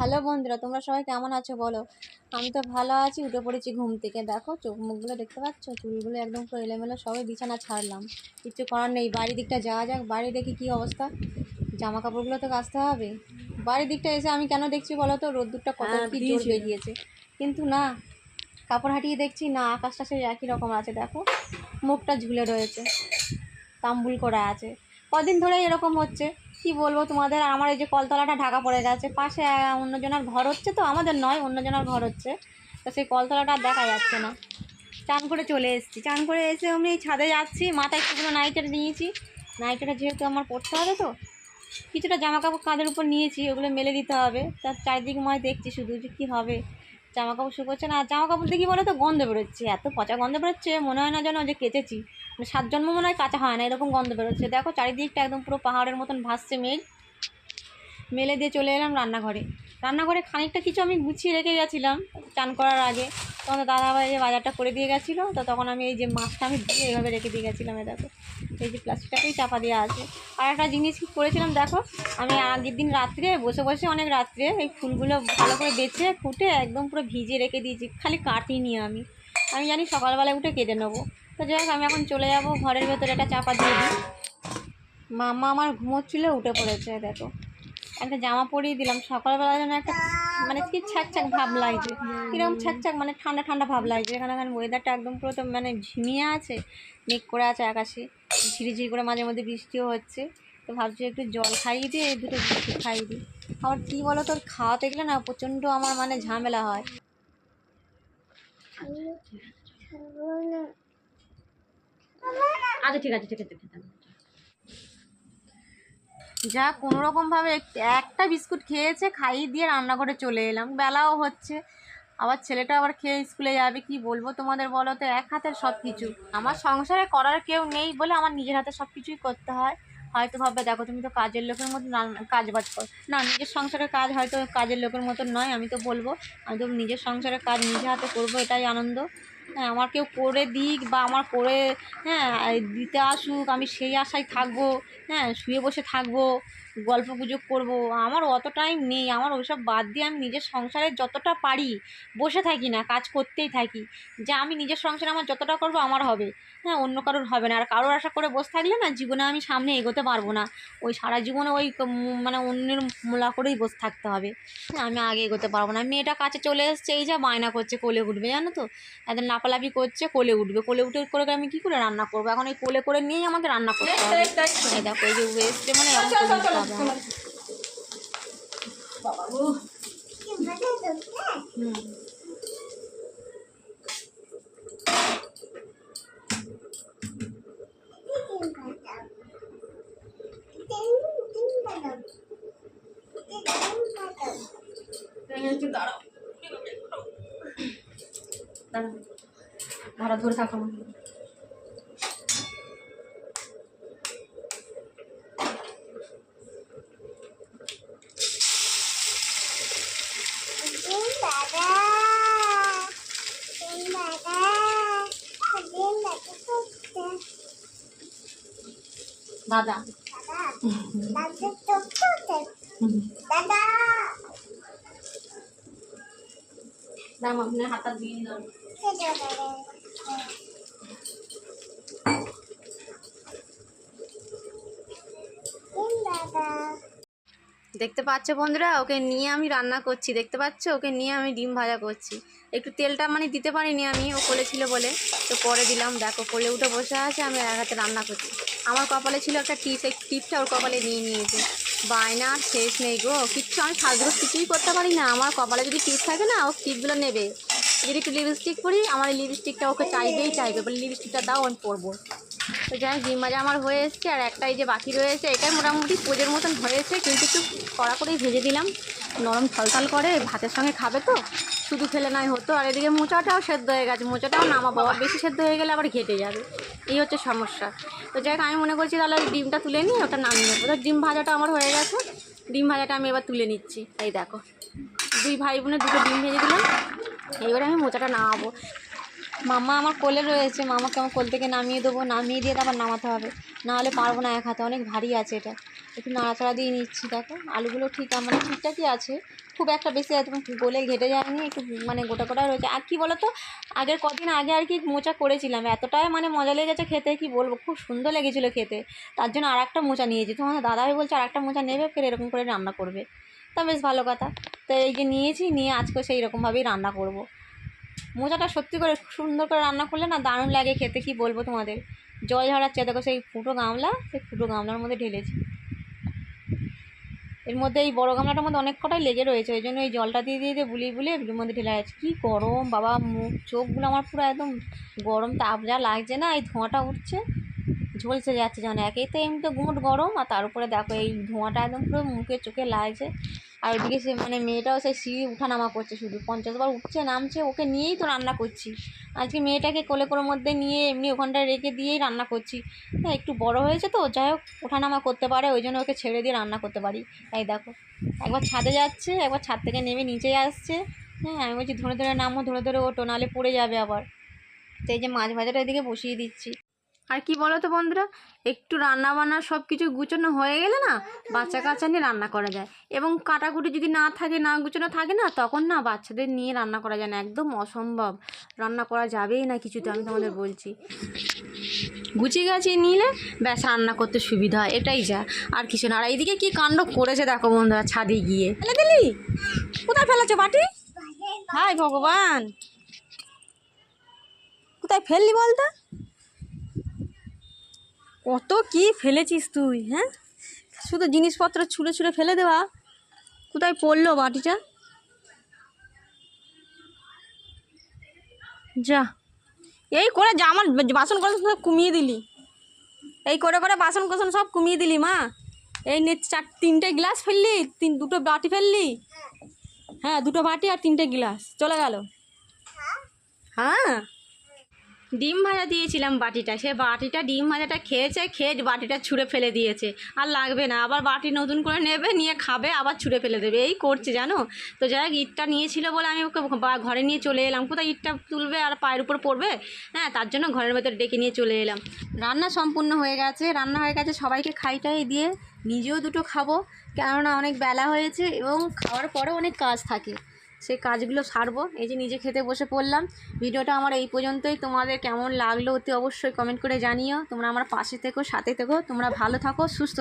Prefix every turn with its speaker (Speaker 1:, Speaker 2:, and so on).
Speaker 1: Hello বন্ধুরা তোমরা সবাই কেমন আছো বলো? আমি তো ভালো আছি উঠে পড়েছি ঘুম থেকে। দেখো চোখ মুখগুলো দেখতে পাচ্ছ? চুলগুলো একদম পুরো এলোমেলো সবাই বিছানা ছাড়লাম। কিছু করার নেই বাড়ির দিকটা যাওয়া যাক বাড়ি দেখি কী অবস্থা। জামা কাপড়গুলো তো কাচতে হবে। বাড়ির দিকটা এসে আমি কেন দেখছি বলো তো? রোদ্দুরটা কত
Speaker 2: হ্যাঁ,
Speaker 1: কি জোর। বেরিয়েছে। কিন্তু না কাপড় হাঁটিয়ে দেখছি না আকাশটা সেই একই রকম আছে দেখো। মুখটা ঝুলে রয়েছে তাম্বুল করা আছে। কদিন ধরে এরকম হচ্ছে। কি বলব তোমাদের? আমার এই যে কলতলাটা ঢাকা পড়ে গেছে। পাশে অন্যজনের ঘর হচ্ছে তো? আমাদের নয়, অন্যজনের ঘর হচ্ছে। তো সেই কলতলাটা দেখা যাচ্ছে না। চান করে চলে এসেছি। চান করে এসে আমি ছাদে যাচ্ছি। মাথায় কিছুটা নাইটার নিয়েছি। নাইটাটা যেহেতু আমার পড়তে হবে তো, কিছুটা জামা কাপড় কাঁধের উপর নিয়েছি। ওগুলো মেলে দিতে হবে। তার চারিদিক ময় দেখছি শুধু যে কী হবে। জামা কাপড় শুকোচ্ছে না। জামা কাপড় দেখি বলে তো, গন্ধ বেরোচ্ছে। এত পচা গন্ধ বেরোচ্ছে, মনে হয় না যেন যে কেচেছি। সাত জন্ম মনে হয় কাঁচা হয় না, এরকম গন্ধ বেরোচ্ছে। দেখো চারিদিকটা একদম পুরো পাহাড়ের মতন ভাসছে মেঘ। মেলে দিয়ে চলে এলাম রান্নাঘরে। রান্নাঘরে খানিকটা কিছু আমি গুছিয়ে রেখে গেছিলাম, চান করার আগে। তখন দাদাভাই যে বাজারটা করে দিয়ে গেছিল, তো তখন আমি এই যে মাছটা আমি দিয়ে এইভাবে রেখে দিয়ে গেছিলাম, এ দেখো। এই যে প্লাস্টিকটাকেই চাপা দেওয়া আছে। আর একটা জিনিস করেছিলাম, দেখো, আমি আগের দিন রাত্রে, বসে বসে অনেক রাত্রে, এই ফুলগুলো ভালো করে বেছে, ফুটে একদম পুরো ভিজিয়ে রেখে দিয়েছি, খালি কাটিনি আমি। আমি জানি সকালবেলায় উঠে কেটে নেব। তো যাই হোক, আমি এখন চলে যাব, ঘরের ভেতরে একটা চাপা দিয়ে দিই। মাম্মা আমার ঘুমোচ্ছিল, উঠে পড়েছে, দেখো। একটা জামা পরিয়ে দিলাম, সকালবেলা যেন একটা মানে কি ছ্যাক ভাব লাগছে। কীরকম ছ্যাক মানে ঠান্ডা ঠান্ডা ভাব লাগছে। এখানে এখানে ওয়েদারটা একদম পুরো তো মানে ঝিমিয়ে আছে, মেঘ করে আছে আকাশে। ঝিরিঝিরি করে মাঝে মধ্যে বৃষ্টিও হচ্ছে। তো ভাবছি একটু জল খাইয়ে দিয়ে দুটো বিস্কুট খাইয়ে দিই। আবার কী বলো, তোর খাওয়াতে গেলে না প্রচণ্ড আমার মানে ঝামেলা হয়।
Speaker 2: আচ্ছা ঠিক আছে ঠিক আছে
Speaker 1: যা কোনো রকমভাবে একটা বিস্কুট খেয়েছে, খাইয়ে দিয়ে রান্নাঘরে চলে এলাম। বেলাও হচ্ছে। আবার ছেলেটা আবার খেয়ে স্কুলে যাবে, কি বলব তোমাদের বলো তো? এক হাতের সব কিছু আমার সংসারে করার কেউ নেই বলে আমার নিজের হাতে সব কিছুই করতে হয়। হয়তো ভাববে, দেখো তুমি তো কাজের লোকের মতো কাজ বাজ করো। না, নিজের সংসারের কাজ হয়তো কাজের লোকের মতন নয়, আমি তো বলব। আমি তো নিজের সংসারের কাজ নিজে হাতে করব, এটাই আনন্দ। হ্যাঁ আমার কেউ করে দিক বা আমার করে হ্যাঁ দিতে আসুক, আমি সেই আশায় থাকব হ্যাঁ শুয়ে বসে থাকব, গল্প গুজব করব, আমার অত টাইম নেই, আমার ওইসব বাদ দিয়ে আমি নিজের সংসারে যতটা পারি বসে থাকি না, কাজ করতেই থাকি। যে আমি নিজের সংসারে আমার যতটা করব, আমার হবে হ্যাঁ অন্য কারোর হবে না। আর কারোর আশা করে বসে থাকলে না, জীবনে আমি সামনে এগোতে পারব না। ওই সারা জীবনে ওই মানে অন্যের মোলা করেই বসে থাকতে হবে। হ্যাঁ আমি আগে এগোতে পারব না। মেয়েটা কাছে চলে এসছে, এই যা বায়না করছে, কোলে উঠবে, জানো তো? একদম লাফালাফি করছে কোলে উঠবে। কোলে উঠে করে আমি কী করে রান্না করব? এখন এই কোলে করে নিয়েই আমাকে রান্না করতে হবে। এই দেখো এই যে এসছে মানে। হুম।
Speaker 2: একটু দাঁড়াও। দাঁড়াও ধরা ধরে থাকো দাদা দাম আপনার হাতটা দিয়ে দাও
Speaker 1: দেখতে পাচ্ছ বন্ধুরা, ওকে নিয়ে আমি রান্না করছি। দেখতে পাচ্ছ? ওকে নিয়ে আমি ডিম ভাজা করছি। একটু তেলটা মানে দিতে পারিনি আমি, ও কোলে বলে। তো পরে দিলাম, দেখো কোলে উঠে বসে আছে, আমি এক হাতে রান্না করছি। আমার কপালে ছিল একটা টিপ, এই টিপটা ওর কপালে নিয়ে নিয়েছে। বায়না, শেষ নেই গো, কিচ্ছু আমি সাজগুলো কিছুই করতে পারি না। আমার কপালে যদি টিপ থাকে না, ও টিপগুলো নেবে। যদি একটু লিপস্টিক পরি, আমার লিপস্টিকটা ওকে চাইবেই চাইবে, বলে লিপস্টিকটা দাও, আমি পরবো। তো যাই ডিম ভাজা আমার হয়ে এসছে, আর একটাই যে বাকি রয়েছে, এটাই মোটামুটি পোজের মতন হয়েছে কিন্তু একটু কড়া করেই ভেজে দিলাম। নরম থলথল করে, ভাতের সঙ্গে খাবে তো, শুধু ফেলে নয় হতো, আর এদিকে মোচাটাও সেদ্ধ হয়ে গেছে, মোচাটাও নামাবো, আবার বেশি সেদ্ধ হয়ে গেলে আবার ঘেটে যাবে, এই হচ্ছে সমস্যা। তো যাই আমি মনে করছি তাহলে ডিমটা তুলে নিই, ওটা নামিয়ে নেব। তো ডিম ভাজাটা আমার হয়ে গেছে, ডিম ভাজাটা আমি এবার তুলে নিচ্ছি, এই দেখো। দুই ভাই বোনের দুটো ডিম ভেজে দিলাম আমি মোচাটা নামাবো। মামা আমার কোলে রয়েছে মামাকে আমার কোল থেকে নামিয়ে দেবো, নামিয়ে দিয়ে তারপর নামাতে হবে। না হলে পারব না এক হাতে, অনেক ভারী আছে এটা। একটু নাড়াচাড়া দিয়ে নিচ্ছি, দেখো। আলুগুলো ঠিক মানে ঠিকঠাকই আছে। খুব একটা বেশি একদম গলে ঘেটে যায়নি, একটু মানে গোটা গোটা রয়েছে। আর কি বলো তো আগের কদিন আগে আর কি মোচা করেছিলাম। এতটাই মানে মজা লেগে গেছে খেতে, কি বলব, খুব সুন্দর লেগেছিলো খেতে। তার জন্য আর একটা মোচা নিয়েছি। তোমার দাদাভাই বলছে আর একটা মোচা নেবে, ফের এরকম করে রান্না করবে। তা বেশ ভালো কথা। তো এই যে নিয়েছি, নিয়ে আজকে সেই রকমভাবেই রান্না করব। মোচাটা সত্যি করে সুন্দর করে রান্না করলে না দারুণ লাগে খেতে, কি বলব তোমাদের? জল ঝরাচ্ছে, দেখো সেই ফুটো গামলা, সেই ফুটো গামলার মধ্যে ঢেলেছি। এর মধ্যে এই বড় গামলাটার মধ্যে অনেক কটাই লেগে রয়েছে, ওই জন্য এই জলটা দিয়ে দিয়ে দিয়ে বুলিয়ে বুলিয়ে এর মধ্যে ঢেলে আছে কী গরম, বাবা, মুখ, চোখগুলো আমার পুরো একদম গরম তাপ, যা লাগছে না, এই ধোঁয়াটা উঠছে, ঝলসে যাচ্ছে যেন একেই তো এমনি তো গুমট গরম, আর তার উপরে দেখো এই ধোঁয়াটা একদম পুরো মুখে, চোখে লাগছে। আর ওইদিকে সে মানে মেয়েটাও সেই সিঁড়ি উঠানামা করছে শুধু। পঞ্চাশ বার উঠছে, নামছে, ওকে নিয়েই তো রান্না করছি। আজকে মেয়েটাকে কোলে কোলের মধ্যে নিয়ে এমনি ওখানটায় রেখে দিয়েই রান্না করছি। হ্যাঁ একটু বড় হয়েছে তো, যাই হোক, ওঠানামা করতে পারে, ওই জন্য ওকে ছেড়ে দিয়ে রান্না করতে পারি। তাই দেখো, একবার ছাদে যাচ্ছে, একবার ছাদ থেকে নেমে নিচে আসছে। হ্যাঁ আমি বলছি ধরে ধরে নামো, ধরে ধরে ওটো নাহলে পড়ে যাবে আবার। তো এই যে মাছ ভাজাটা এদিকে বসিয়ে দিচ্ছি। আর কি বলো তো বন্ধুরা? একটু রান্না বান্না সব কিছু গুছোনো হয়ে গেলে না বাচ্চা কাচ্চা নিয়ে রান্না করা যায়। এবং কাটাকুটি যদি না থাকে, না গুছোনো থাকে না, তখন না বাচ্চাদের নিয়ে রান্না করা যায় না। একদম অসম্ভব। রান্না করা যাবেই না কিছুতে, আমি তোমাদের বলছি। গুছিয়ে গাছিয়ে নিলে ব্যাস রান্না করতে সুবিধা হয়। এটাই যা। আর কিছু না। আর এইদিকে কি কাণ্ড করেছে দেখো বন্ধুরা, ছাদে গিয়ে। ফেলে দিলি? কোথায় ফেলেছো বাটি? হাই ভগবান! কোথায় ফেললি বলতো? কত কি ফেলেছিস তুই হ্যাঁ? শুধু জিনিসপত্র ছুঁড়ে ছুঁড়ে ফেলে দেওয়া। কোথায় পড়ল বাটিটা? যা। এই করে যা আমার বাসন কোসন সব কমিয়ে দিলি। এই করে করে বাসন কোসন সব কমিয়ে দিলি মা। এই নে চার তিনটে গ্লাস ফেললি তিন দুটো বাটি ফেললি। হ্যাঁ দুটো বাটি আর তিনটে গ্লাস। চলে গেল। হ্যাঁ। ডিম ভাজা দিয়েছিলাম বাটিটা। সে বাটিটা, ডিম ভাজাটা খেয়েছে, খেয়ে বাটিটা ছুঁড়ে ফেলে দিয়েছে। আর লাগবে না, আবার বাটি নতুন করে নেবে, নিয়ে খাবে, আবার ছুঁড়ে ফেলে দেবে। এই করছে, জানো? তো যাই হোক, ইটটা নিয়েছিল বলে আমি ওকে ঘরে নিয়ে চলে এলাম। কোথায় ইটটা তুলবে আর পায়ের উপর পড়বে? হ্যাঁ তার জন্য ঘরের ভেতর ডেকে নিয়ে চলে এলাম। রান্না সম্পূর্ণ হয়ে গেছে। রান্না হয়ে গেছে সবাইকে খাইটাই দিয়ে। নিজেও দুটো খাব, কেননা অনেক বেলা হয়েছে এবং খাওয়ার পরেও অনেক কাজ থাকে। সেই কাজগুলো সারবো। এই যে নিজে খেতে বসে পড়লাম। ভিডিওটা আমার এই পর্যন্তই। তোমাদের কেমন লাগল অতি অবশ্যই কমেন্ট করে জানিও। তোমরা আমার পাশে থেকো, সাথে থেকো। তোমরা ভালো থাকো, সুস্থ থাকো।